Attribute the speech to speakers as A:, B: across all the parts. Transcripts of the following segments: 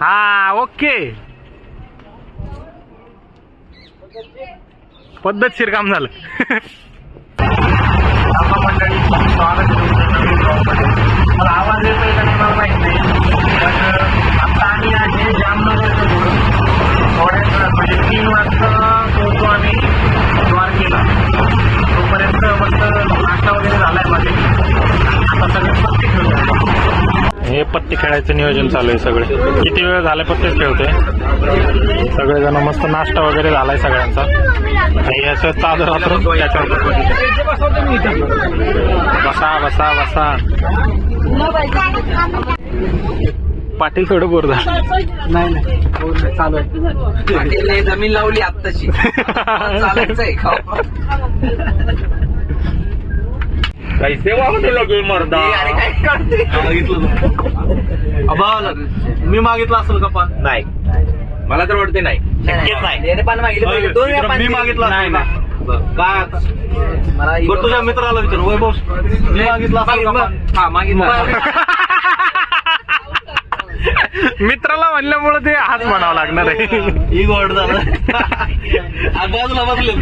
A: हा ओके. पद्धतशीर काम झालं. मला आवाज येतोय का नाही मला माहीत नाही पण आता आम्ही आहे जामनगरचं थोड्याच म्हणजे तीन वाजता पोहोचू आम्ही द्वारकेला तोपर्यंत मस्त नाश्ता वगैरे झालाय माझे आता सगळे पत्ते खेळतो हे पत्ते खेळायचं नियोजन चालू आहे सगळे. किती वेळ झालाय पत्तेच खेळतोय? सगळेजण मस्त नाश्ता वगैरे झालाय सगळ्यांचा. आणि असं चादर रात्र त्याच्यावर. बसा बसा बसा. पाटील थोडं बोर झालं.
B: नाही नाही. चालू आहे.
C: जमीन लावली आत्ताशी. खाऊ.
A: कैसे वागतो लगे मर्दा
C: अरे काय करते
B: मी मागितलं असेल का पण
A: नाही. मला तर वाटते नाही. शक्यच नाही.
C: त्याने पण मागितलं. पाहिजे दोन वेळा
B: मी मागितलं
A: नाही,
B: का? काय आता?
C: मला
B: बरं तुझ्या मित्राला विचार. वैभव मी मागितलं असेल का?
C: हा मागितलं.
A: मित्राला म्हणल्यामुळे ते हाच म्हणावं लागणार आहे.
B: ही गोड झालं. आ, बाजूला बसले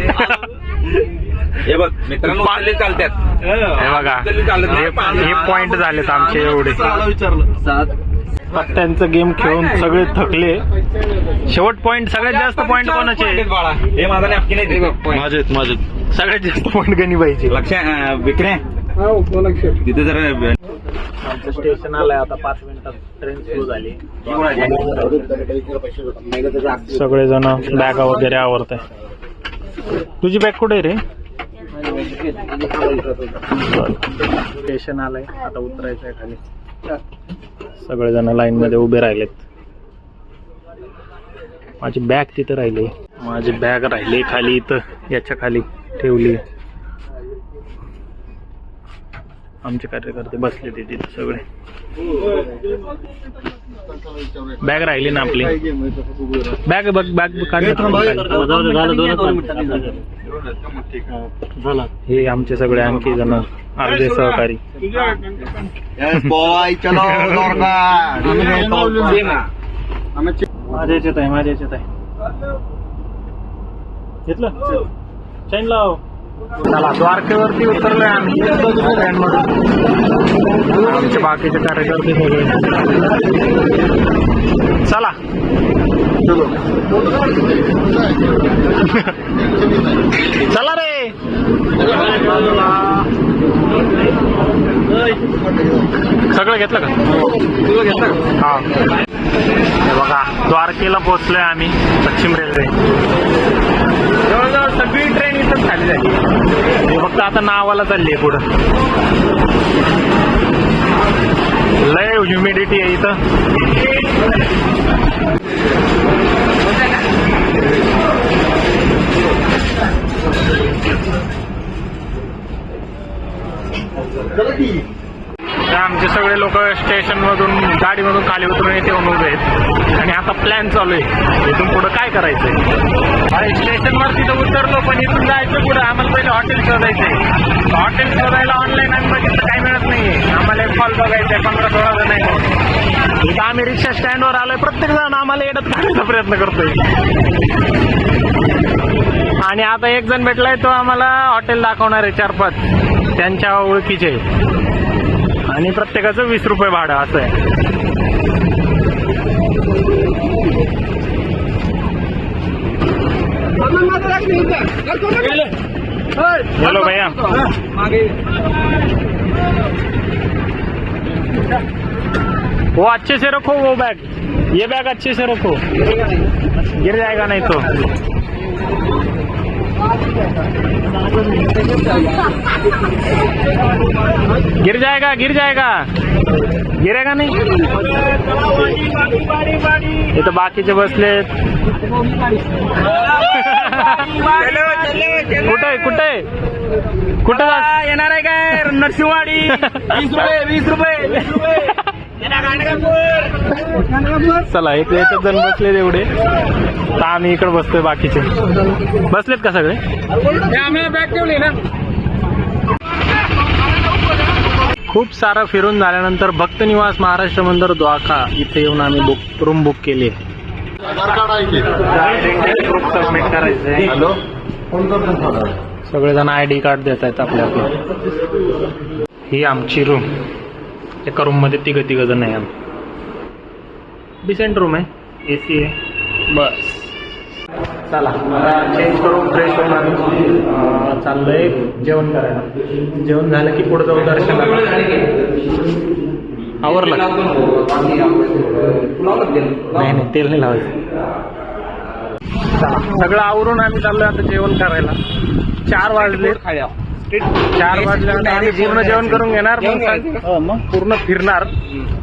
D: हे बघ मित्रांनो उचलले चालतात
A: हे. बघा हे- हे पॉइंट झालेत आमचे एवढे.
B: मित्राला विचारलं.
C: सात.
A: पत्त्यांचं गेम खेळून सगळे थकले. शेवट पॉइंट सगळ्यात जास्त पॉइंट कोणाचे?
D: बाळा. हे माझा नॅपकी नाही ते
A: माझेत माझेत सगळ्यात जास्त पॉइंट गणी पाहिजे
D: लक्ष अं, विक्रे तिथे जर
A: स्टेशन आलंय आता पाच मिनिटात. ट्रेन सुरू झाली. सगळेजण बॅगा वगैरे आवरत आहे तुझी बॅग कुठे आहे रे? स्टेशन आलंय. आता उतरायचंय खाली. सगळेजण लाईन मध्ये उभे राहिलेत. माझी बॅग तिथं राहिली. माझी बॅग राहिली खाली इथं याच्या खाली ठेवली. आमचे कार्यकर्ते बसले ते तिथे सगळे बॅग राहिली ना आपली बॅग बघ बॅग काढ हे आमचे सगळे आणखी जण अर्धे सहकारी माझ्या याच्यात आहे माझ्या याच्यात आहे घेतलं चैन लाव चला द्वारकेवरती उतरलोय आम्ही. ट्रेन आमचे बाकीचे कार्यकर्ते सगळे. चला. चला रे. सगळं घेतलं का? घेतलं हा बघा द्वारकेला पोहोचलोय आम्ही पश्चिम रेल्वे. जवळजवळ सगळी ट्रेन इथंच खाली झाली. फक्त आता नावाला चालली आहे पुढं. लय ह्युमिडिटी आहे इथं. आमचे सगळे लोक स्टेशनमधून गाडीमधून खाली उतरून येते म्हणून आहेत. आणि आता प्लॅन चालू आहे. इथून पुढे काय करायचंय? अरे स्टेशनवर तिथं उतरलो पण इथून जायचं पुढे? आम्हाला पहिले हॉटेल शोधायचंय. हॉटेल शोधायला ऑनलाईन आम्ही बघितलं काही मिळत नाहीये. आम्हाला एक कॉल बघायचंय पंधरा सोळा जण आहे इथं आम्ही रिक्षा स्टँडवर आलोय. प्रत्येक जण आम्हाला येडत काढायचा प्रयत्न करतोय. आणि आता एक जण भेटलाय तो आम्हाला हॉटेल दाखवणार आहे चार पाच त्यांच्या ओळखीचे. आणि प्रत्येकाचं वीस रुपये भाडं असं आहे. हॅलो भैया. वो अच्छे से रखो वो बैग ये बैग अच्छे से रखो. गिर जाएगा नहीं तो. गिर जाएगा गिर जाएगा। गिरेगा नाही। इथं बाकीचे बसलेत कुठे कुठे? कुठे येणार आहे काय? नरसिंहवाडी. वीस रुपये वीस रुपये चला एक याच्यात जण बसलेत एवढे. तर आम्ही इकडे बसतोय बाकीचे. बसलेत का सगळे? खूप सारं फिरून झाल्यानंतर भक्त निवास महाराष्ट्र मंदिर द्वाखा इथे येऊन आम्ही बुक रूम बुक केली सबमिट
E: करायचं
A: सगळेजण आय डी कार्ड देत आहेत आपल्याकडे. ही आमची रूम एका रूममध्ये तिघ तिघ जण आहे आम्ही. डिसेंट रूम आहे. ए सी आहे. बस. चला. चेंज करून फ्रेश होऊन आम्ही चाललोय जेवण करायला. जेवण झालं की पुढे जाऊ दर्शनाला आवरलं? नाही नाही तेल नाही लावायचं. सगळं आवरून आम्ही चाललोय आता जेवण करायला. चार वाजले. चार वाजल्यानंतर आम्ही पूर्ण जेवण करून घेणार. मग पूर्ण फिरणार.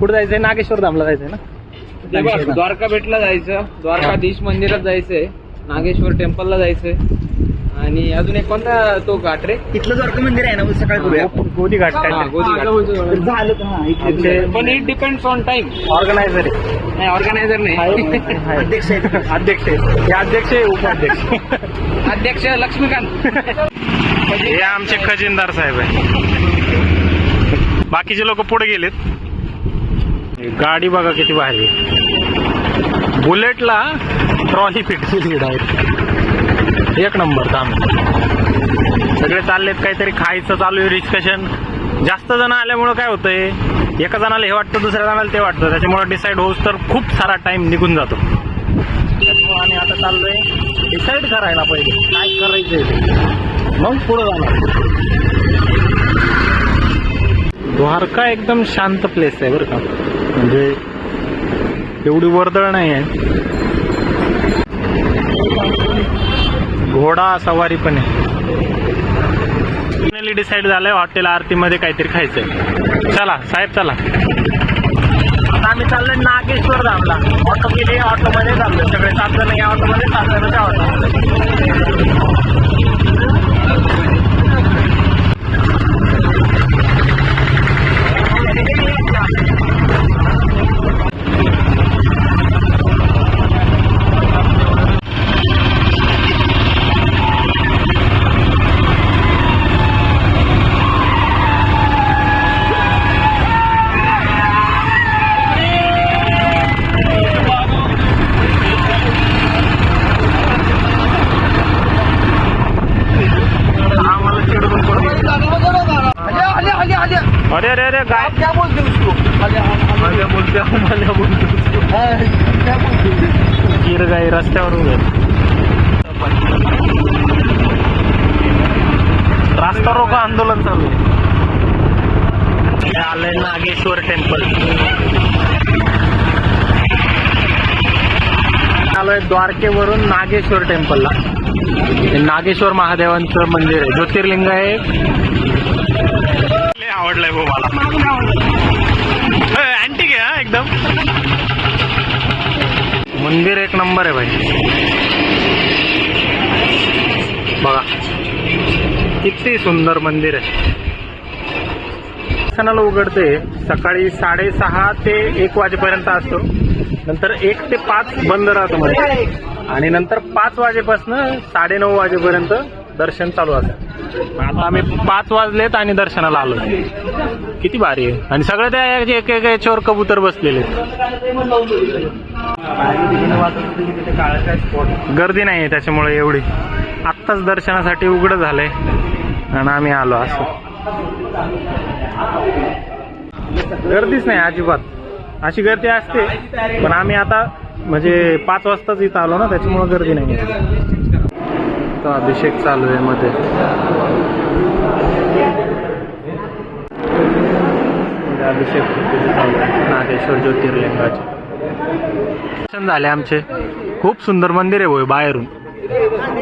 A: कुठे जायचंय? नागेश्वर धामला जायचंय ना?
D: द्वारका भेटला जायचं. द्वारकाधीश मंदिरात जायचंय. नागेश्वर टेम्पलला जायचंय. आणि अजून एक कोणता तो घाट रे?
F: तिथलं द्वारका मंदिर आहे ना उद्या सकाळी करूया
A: गोदी घाट
D: हा,
A: काय
D: गोदी घाट.
F: झालं तर हा,
D: पण it depends on time
A: organiser
D: नाही ऑर्गनायझर नाही.
F: अध्यक्ष आहेत.
A: अध्यक्ष आहे. हे अध्यक्ष आहे उपाध्यक्ष.
D: अध्यक्ष लक्ष्मीकांत.
A: हे आमचे खजिनदार साहेब आहे बाकीचे लोक पुढे गेलेत. गाडी बघा किती भारी आहे. बुलेटला ट्रॉली फिट केली डायरेक्ट एक नंबर काम सगळे चाललेत काहीतरी खायचं चालू आहे डिस्कशन जास्त जण आल्यामुळं काय होतंय एका जणाला हे वाटतं दुसऱ्या जणाला ते वाटतं. त्याच्यामुळे डिसाईड होऊस तर खूप सारा टाइम निघून जातो. त्याच्यामुळे आम्ही आता चाललोय डिसाईड करायला पाहिजे. काय करायचंय मग पुढे जाणार. द्वारका एकदम शांत प्लेस आहे बरं का. म्हणजे एवढी वर्दळ नाही आहे घोडा सवारी पण आहे. फायनली डिसाईड झालंय हॉटेल आरतीमध्ये काहीतरी खायचंय. चला साहेब चला. आता आम्ही चाललोय नागेश्वर धामला. ऑटो केली ऑटोमध्ये चाललोय. सगळे सात जण या ऑटोमध्ये सात जण त्या ऑटोमध्ये आम्हाला चिडवून पडतो. अरे अरे अरे गाय
F: क्या बोलते उसको
A: मला बोलते मला बोलते गिर गाई रस्त्यावर उभे रास्ता रोको आंदोलन चालू आहे हे आलंय नागेश्वर टेम्पल आलोय द्वारकेवरून नागेश्वर टेम्पलला. नागेश्वर महादेवांचं मंदिर आहे. ज्योतिर्लिंग आहे. लय आवडलंय मला. अँटिक आहे हा एकदम. मंदिर एक नंबर आहे भाई. बघा. किती सुंदर मंदिर आहे. उघडते. सकाळी साडेसहा ते एक वाजेपर्यंत असतो. नंतर एक ते पाच बंद राहतो म्हणजे आणि नंतर पाच वाजेपासून साडेनऊ वाजेपर्यंत दर्शन चालू असतं. आता आम्ही पाच वाजलेत आणि दर्शनाला आलो. किती भारी आहे. आणि सगळे त्या एक एक याच्यावर कबूतर बसलेले गर्दी नाही आहे त्याच्यामुळे एवढी. आत्ताच दर्शनासाठी उघडं झालंय. आणि आम्ही आलो असं. गर्दीच नाही अजिबात. अशी गर्दी असते. पण आम्ही आता म्हणजे पाच वाजताच इथं आलो ना त्याच्यामुळे गर्दी नाही तर अभिषेक चालू आहे मध्ये. अभिषेक चालू आहे नागेश्वर ज्योतिर्लिंगाचे. दर्शन झाले आमचे. खूप सुंदर मंदिर आहे बाहेरून.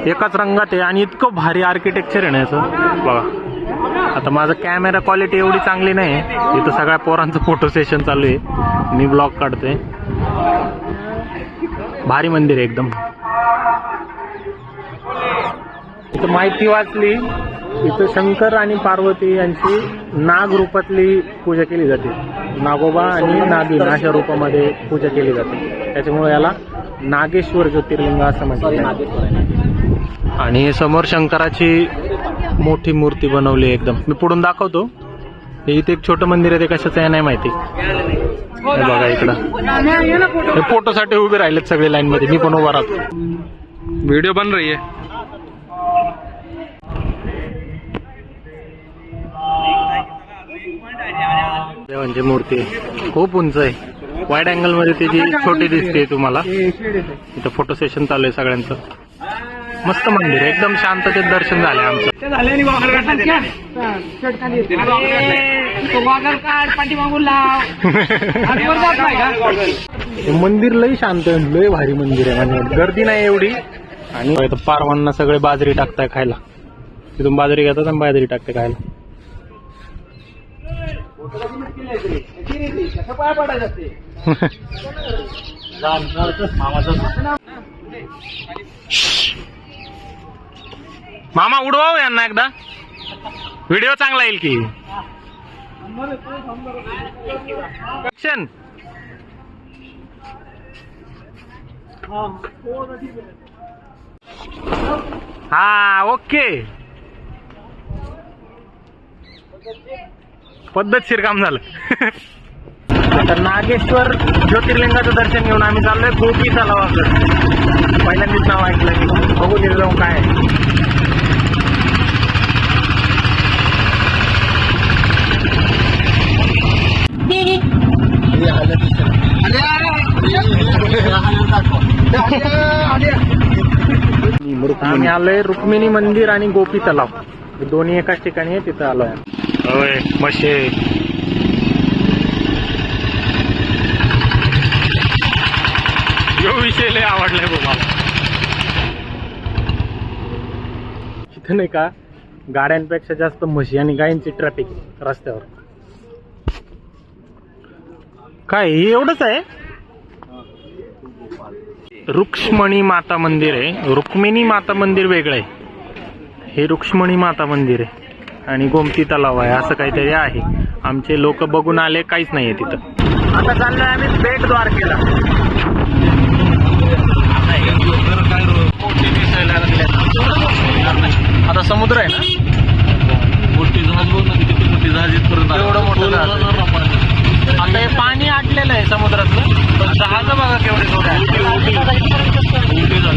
A: एकाच रंगात आहे आणि इतकं भारी आर्किटेक्चर आहे ना याचं. बघा. आता माझं कॅमेरा क्वालिटी एवढी चांगली नाही. इथं सगळ्या पोरांचं फोटो सेशन चालू आहे. मी ब्लॉग काढतोय. भारी मंदिर आहे एकदम. इथं माहिती वाचली. इथं शंकर आणि पार्वती यांची नाग रूपातली पूजा केली जाते. नागोबा आणि नागिन अशा रूपामध्ये पूजा केली जाते. त्याच्यामुळे याला नागेश्वर ज्योतिर्लिंग असं म्हणतात. आणि समोर शंकराची मोठी मूर्ती बनवली आहे एकदम. मी पुढून दाखवतो. हे इथे एक छोटं मंदिर आहे ते कशाचं आहे नाही माहिती. हे बघा इकडं. हे फोटोसाठी उभे राहिलेत सगळे लाईन मध्ये. मी पण उभा राहतो.
D: व्हिडिओ बन रही है
A: देवांची म्हणजे मूर्ती आहे. खूप उंच आहे. वाईड अँगलमध्ये त्याची छोटी दिसते तुम्हाला इथं फोटो सेशन चालू आहे सगळ्यांचं. मस्त मंदिर आहे एकदम शांततेत दर्शन झालंय आमचं. हे मंदिर लई शांत आहे लय भारी मंदिर आहे म्हणजे गर्दी नाही एवढी. आणि पारवांना सगळे बाजरी टाकताय खायला. तिथून बाजरी घेतात आणि बाजरी टाकते खायला. मामा उडवाव यांना एकदा. व्हिडिओ चांगला येईल की. Action. हा ओके पद्धतशीर काम झालं. आता नागेश्वर ज्योतिर्लिंगाचं दर्शन घेऊन आम्ही चाललोय गोपी तलावाकडे. पहिल्यांदाच नाव ऐकलं बघू तिथे जाऊन काय आम्ही आलोय रुक्मिणी मंदिर आणि गोपी तलाव. हे दोन्ही एकाच ठिकाणी आहे तिथं आलोय होय मशे यो विषय लय आवडलाय बघ मला. इथं नाही का गाड्यांपेक्षा जास्त म्हशी आणि गायींची ट्रॅफिक रस्त्यावर. काय हे एवढंच आहे? रुक्ष्मणी माता मंदिर आहे. रुक्मिणी माता मंदिर वेगळं आहे. हे रुक्ष्मणी माता मंदिर आहे. आणि गोमती तलाव आहे. असं काहीतरी आहे. आमचे लोक बघून आले काहीच नाहीये तिथं. आता चाललोय आम्ही बेट द्वारकेला आता समुद्र आहे ना?
B: मोठी जहाज बघ ना किती मोठी जहाज इथपर्यंत.
A: एवढं मोठं जहाज आहे. आता हे पाणी आटलेलं आहे समुद्रातलं पण जहाज बघा केवढे थोडे
B: झाली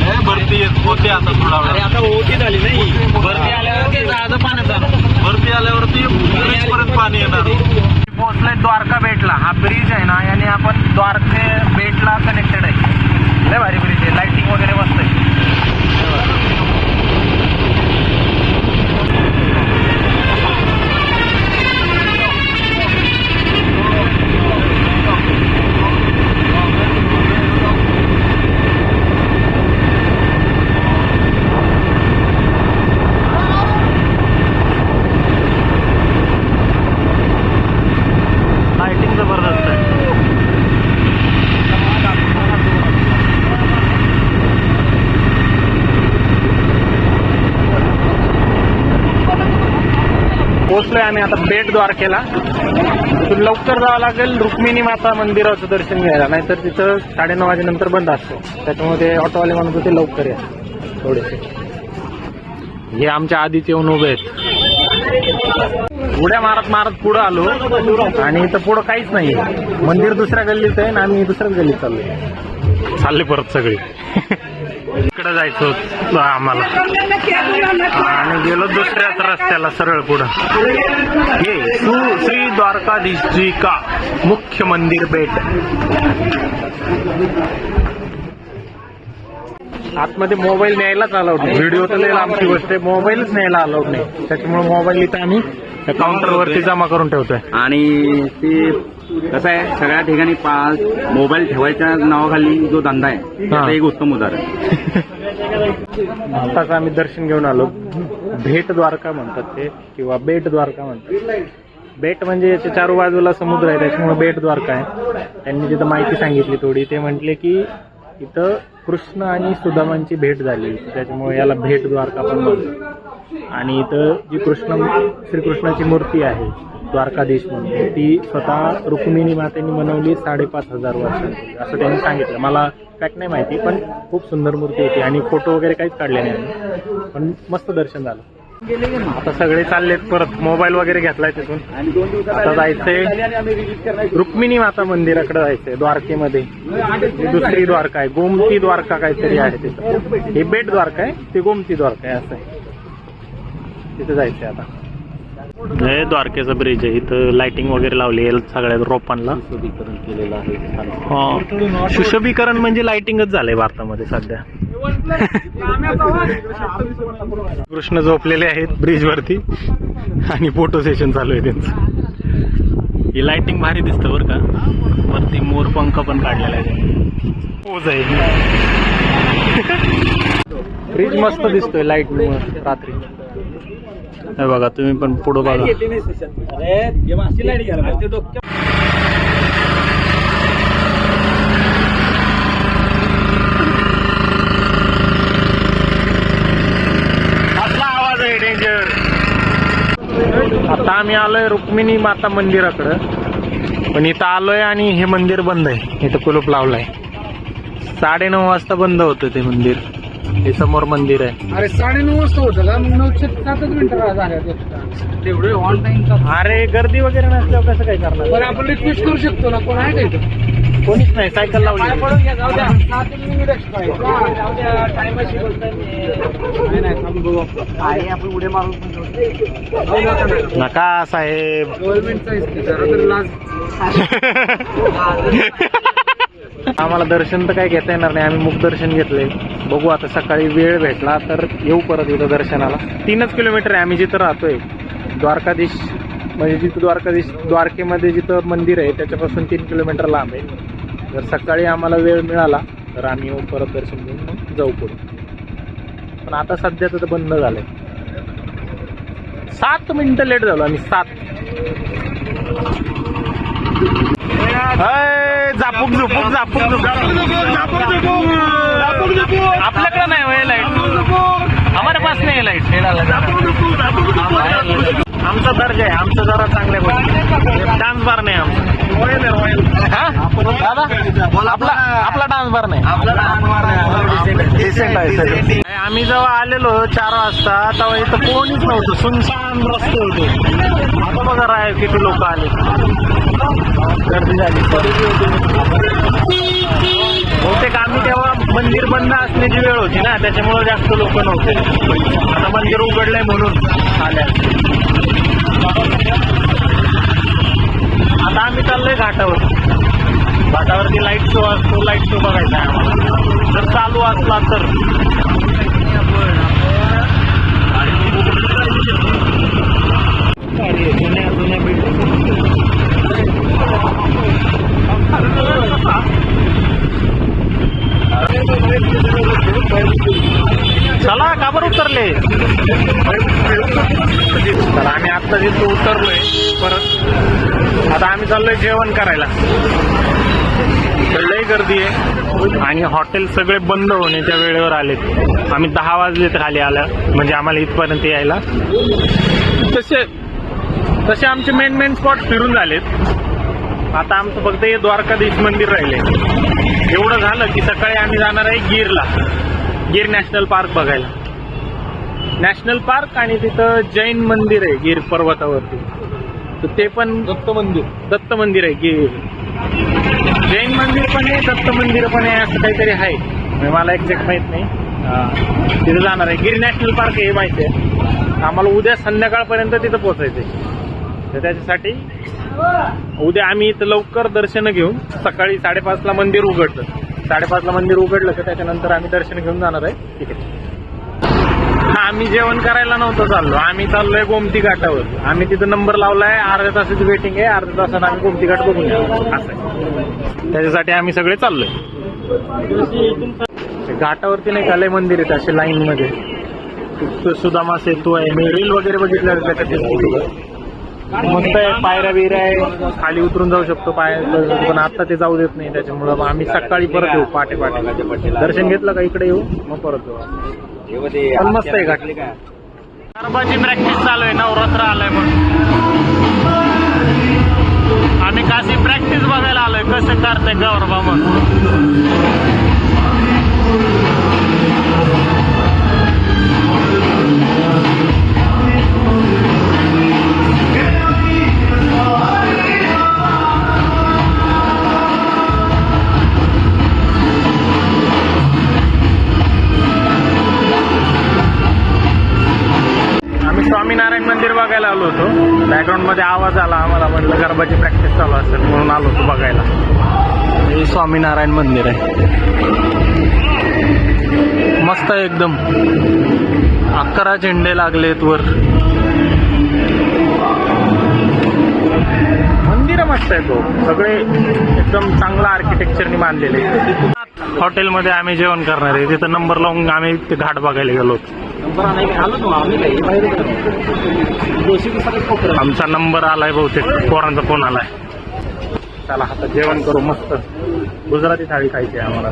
B: आहे. भरती येत होते आता थोडा वेळ.
A: आता ओटी झाली नाही. भरती आल्यावर ते जहाज पाण्यात
B: भरती आल्यावरती ब्रिज पर्यंत पाणी येणार.
A: पोहोचलोय द्वारका बेटला. हा ब्रिज आहे ना याने आपण द्वारके बेटला कनेक्टेड आहे. लय भारी ब्रिज आहे. लाइटिंग वगैरे मस्त आहे. पोचलोय आम्ही आता बेट द्वारकेला. तिथून लवकर जावं लागेल रुक्मिणी माता मंदिराचं दर्शन घ्यायला. नाहीतर तिथं साडेनऊ वाजेनंतर बंद असतो. त्याच्यामुळे ते ऑटोवाले म्हणत होते लवकर या. थोडेसे. हे आमच्या आधीच येऊन उभे आहेत. उड्या मारत मारत पुढं आलो. आणि इथं पुढं काहीच नाही. मंदिर दुसऱ्या गल्लीत आहे आणि आम्ही दुसऱ्याच गल्लीत चाललोय. चालले परत सगळी. इकडे जायचं होतं आम्हाला. आणि गेलो दुसऱ्याच रस्त्याला सरळ पुढं. हे श्री द्वारकाधीशजी का मुख्य मंदिर बेट. आतमध्ये मोबाईल न्यायलाच अलाउड नाही. व्हिडिओ तर लिहिला आमची गोष्ट आहे. मोबाईलच न्यायला अलाउड नाही. त्याच्यामुळे मोबाईल इथं आम्ही काउंटरवरती जमा करून ठेवतोय.
C: आणि ते कसं आहे सगळ्या ठिकाणी पाच मोबाईल ठेवायच्या नावाखाली जो धंदा आहे त्याचं एक उत्तम उदाहरण
A: आताच आम्ही दर्शन घेऊन आलो. भेट द्वारका म्हणतात ते किंवा बेट द्वारका म्हणतात. बेट म्हणजे याच्या चारू बाजूला समुद्र आहे त्याच्यामुळे बेट द्वारका आहे. त्यांनी तिथं माहिती सांगितली थोडी ते म्हटले की इथं कृष्ण आणि सुदामांची भेट झाली. त्याच्यामुळे याला भेट द्वारका पण म्हणतो आणि इथं जी कृष्ण श्रीकृष्णाची मूर्ती आहे द्वारकाधीश म्हणून ती स्वतः रुक्मिणी मातेने बनवली साडेपाच हजार वर्षांपूर्वी. असं त्यांनी सांगितलं. मला फॅक्ट नाही माहिती पण खूप सुंदर मूर्ती होती आणि फोटो वगैरे काहीच काढले नाही पण मस्त दर्शन झालं. आता सगळे चाललेत परत. मोबाईल वगैरे घेतलाय तिथून. आता जायचंय रुक्मिणी माता मंदिराकडे जायचंय द्वारकेमध्ये. ही दुसरी द्वारका आहे. गोमती द्वारका काहीतरी आहे तिथं. हे बेट द्वारका आहे. ते गोमती द्वारका आहे असं आहे. तिथे जायचंय आता. हे द्वारकेचं ब्रिज आहे. इथं लाइटिंग वगैरे लावली आहे सगळ्या रोपांना.
B: केलेलं आहे.
A: हो. सुशोभीकरण म्हणजे लाइटिंगच झालंय भारतामध्ये सध्या. कृष्ण झोपलेले आहेत ब्रिज वरती. आणि फोटो सेशन चालू आहे त्यांचं. ही लाइटिंग भारी दिसतं बरं का. वरती मोर पंख पण काढलेला आहे. पोज आहे. ब्रिज मस्त दिसतोय लाइट रात्री. हे बघा तुम्ही पण पुढं बघा. कसला आवाज आहे डेंजर आता आम्ही आलोय रुक्मिणी माता मंदिराकडं. पण इथं आलोय आणि हे मंदिर बंद आहे. इथं कुलूप लावलंय. साडेनऊ वाजता बंद होतं ते मंदिर. हे समोर मंदिर आहे.
D: अरे साडेनऊ वाजता होतं. का मग नऊशे सातच मिनिटं झाल्या तेवढे ऑन टाइम
A: अरे गर्दी वगैरे नसल्यावर कसं काय करणार?
D: पण आपण रिक्वेस्ट करू शकतो ना कोण आहे का
A: कोणीच नाही सायकल लावली.
D: पडून घ्या जाऊ द्या. सात मिनिट एक्स्ट्रा आहे का? जाऊ द्या टायमाशी बोलताय मी. नाही, नाही थांब बघू आपण. उड्या मारून
A: नका साहेब.
D: गव्हर्नमेंटचा
A: आम्हाला दर्शन तर काही घेता येणार नाही. आम्ही मुख दर्शन घेतले बघू आता सकाळी वेळ भेटला तर येऊ परत इथं दर्शनाला. तीनच किलोमीटर आहे आम्ही जिथं राहतोय. द्वारकाधीश म्हणजे जिथं द्वारकाधीश द्वारकेमध्ये जिथं मंदिर आहे त्याच्यापासून तीन किलोमीटर लांब आहे. जर सकाळी आम्हाला वेळ मिळाला तर आम्ही येऊ परत दर्शन घेऊन मग जाऊ पुढे. पण आता सध्या तर बंद झालंय. सात मिनिटं लेट झालो आम्ही सात. अय, झापूक झुपूक झापूक झुपूक आपल्याकडे नाही वय लाइट. हमारे पास नाही लाइट. आमचा दर्जा आहे आमचं जरा चांगल्या गोष्टी. डान्स बार नाही आमचा. हा? आपला आपला डान्स बार नाही. आम्ही जेव्हा आलेलो चार वाजता तेव्हा इथं कोणीच नव्हतं. सुनसान रस्ते होते. आता बघा राय किती लोक आले. गर्दी झाली. बहुतेक आम्ही तेव्हा मंदिर बंद असण्याची वेळ होती ना त्याच्यामुळे जास्त लोक नव्हते. आता मंदिर उघडलंय म्हणून आल्या. आता आम्ही चाललोय घाटावर घाटावरती लाइट शो असतो लाइट शो बघायचा आहे आम्हाला. जर चालू असला तर. गाडी आहे, जुन्या जुन्या बिल्डिंग चला का बरं उतरले? तर आम्ही आत्ता जिथं उतरलोय परत आता आम्ही चाललोय जेवण करायला. तर लय गर्दी आहे. आणि हॉटेल सगळे बंद होण्याच्या वेळेवर आलेत. आम्ही दहा वाजले खाली आलं म्हणजे आम्हाला इथपर्यंत यायला. तसे तसे आमचे मेन मेन स्पॉट फिरून झालेत. आता आमचं फक्त हे द्वारकाधीश मंदिर राहिले. एवढं झालं की सकाळी आम्ही जाणार आहे गिरला. गिर नॅशनल पार्क बघायला. नॅशनल पार्क आणि तिथं जैन मंदिर आहे गिर पर्वतावरती. तर ते पण दत्त मंदिर. दत्त मंदिर आहे गिर. जैन मंदिर पण आहे दत्त मंदिर पण आहे असं काहीतरी आहे. म्हणजे मला एक्झॅक्ट माहीत नाही. तिथं जाणार आहे. गिर नॅशनल पार्क हे माहिती आहे. आम्हाला उद्या संध्याकाळपर्यंत तिथं पोहोचायचं आहे. तर त्याच्यासाठी उद्या आम्ही इथं लवकर दर्शन घेऊन सकाळी साडेपाचला मंदिर उघडलं साडेपाचला मंदिर उघडलं तर त्याच्यानंतर आम्ही दर्शन घेऊन जाणार आहे. तिथे आम्ही जेवण करायला नव्हतं चाललो. आम्ही चाललोय गोमती घाटावर. आम्ही तिथं नंबर लावलाय अर्ध्या तासाची वेटिंग आहे. अर्ध्या तासात आम्ही गोमती घाट बघून असं त्याच्यासाठी आम्ही सगळे चाललोय. घाटावरती नाही का लय मंदिर आहेत असे लाईन मध्ये. सुदामा सेतू आहे मी रील वगैरे बघितलं मस्त आहे पायऱ्या बिऱ्या आहे. खाली उतरून जाऊ शकतो पाय पण आता ते जाऊ देत नाही त्याच्यामुळं मग आम्ही सकाळी परत येऊ पाटे पाटे. दर्शन घेतलं का इकडे येऊ? मग परत येऊ पण मस्त आहे घाट. गरबाची प्रॅक्टिस चालू आहे नवरात्र आलंय म्हणून. आम्ही काशी प्रॅक्टिस बघायला आलोय कसं करतंय गौरबा मग मध्ये आवाज आला आम्हाला म्हटलं गरबाची प्रॅक्टिस चालू असेल म्हणून आलो होतो बघायला. हे स्वामीनारायण मंदिर आहे. मस्त आहे एकदम. अकरा झेंडे लागलेत वर. मंदिर मस्त आहे तो सगळे एकदम चांगलं आर्किटेक्चरनी बांधलेले. हॉटेलमध्ये आम्ही जेवण करणार आहे. तिथं नंबर लावून आम्ही ते घाट बघायला गेलो आमचा नंबर आलाय बहुतेक. पोरांचा फोन आलाय. चला आता जेवण करू मस्त. गुजराती थाळी खायची आहे आम्हाला.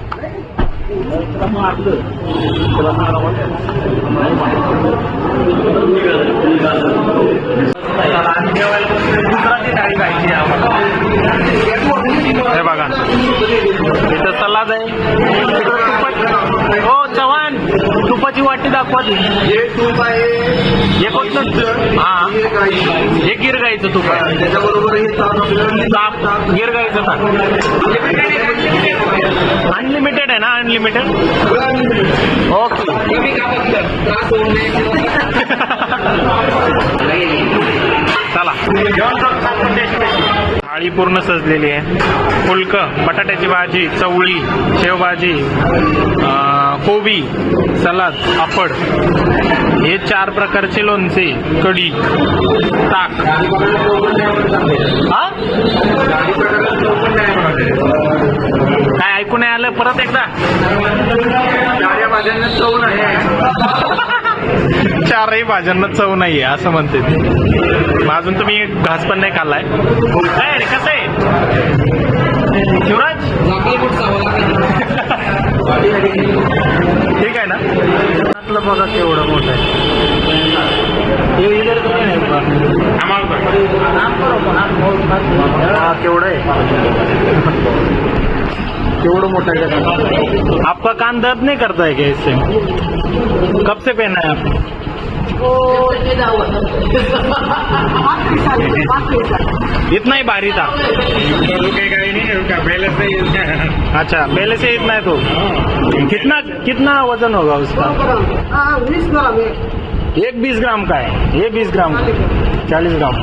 A: गुजराती थाळी खायची आहे आम्हाला. हे बघा. इथं सलाद आहे. हो चव्हाण. तुपाची वाटी दाखवा ती. हे कोणतं? हा. हे गिर गायचं तुप आहे.
B: त्याच्याबरोबर हे ताप
A: ताप गिर गायचं ताप अनलिमिटेड आहे ना अनलिमिटेड ओके थाळी पूर्ण सजलेली आहे. फुलक बटाट्याची भाजी चवळी शेवभाजी कोबी सलाद पापड. हे चार प्रकारचे लोणचे कढी ताक. हा? काय ऐकू नाही आलं? परत एकदा. चारही भाज्यांना चव नाही आहे असं म्हणते मग अजून तुम्ही घास पण नाही खाल्लाय. काय रे कसं आहे? शिवराज? ठीक आहे ना? बघा केवढं मोठं आहे हे इधर तो नाही आहे बघा. हा केवढं आहे केवढं मोठं का? आपका कान दर्द नहीं करता है क्या इससे? कब से पहना है आपने इतना ही भारी था। अच्छा पहले से इतना है तो। कितना कितना वजन होगा उसका?
G: बीस ग्राम है।
A: एक बीस ग्राम का है ये बीस ग्राम। का चालीस ग्राम।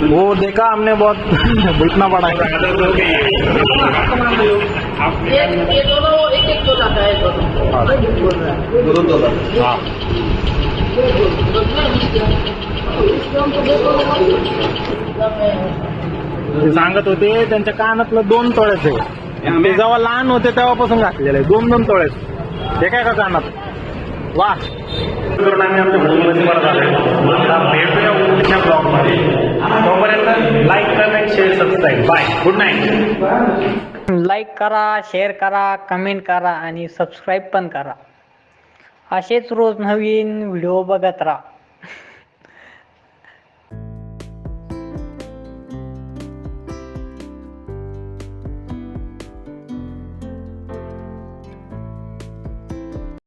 A: वो देखा हमने बहुत भूखना पड़ा है
G: ये ये दोनों एक एक तो
A: सांगत होते त्यांच्या कानातलं दोन तोळ्याच आहे. ते जेव्हा लहान होते तेव्हापासून घातलेलं आहे. दोन दोन तोळ्याच ते काय का कानात? वा आम्ही आमच्या भेटूया उद्याच्या ब्लॉगमध्ये तोपर्यंत like comment share subscribe bye good night
H: like करा शेअर करा कमेंट करा आणि सबस्क्राईब पण करा. असेच रोज नवीन व्हिडिओ बघत राहा.